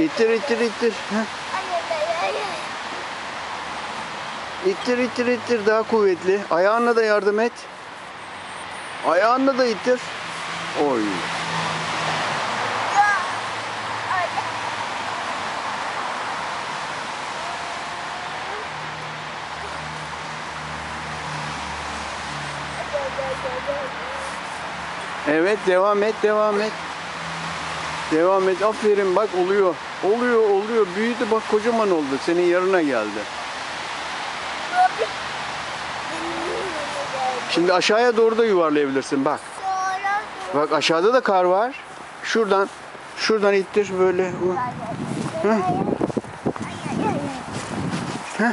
İttir ittir ittir. Heh. İttir ittir ittir daha kuvvetli. Ayağınla da yardım et. Ayağınla da ittir. Oy. Evet devam et devam et. Devam et. Aferin bak oluyor. Oluyor oluyor. Büyüdü bak kocaman oldu. Senin yarına geldi. Şimdi aşağıya doğru da yuvarlayabilirsin bak. Bak aşağıda da kar var. Şuradan şuradan ittir böyle. Heh.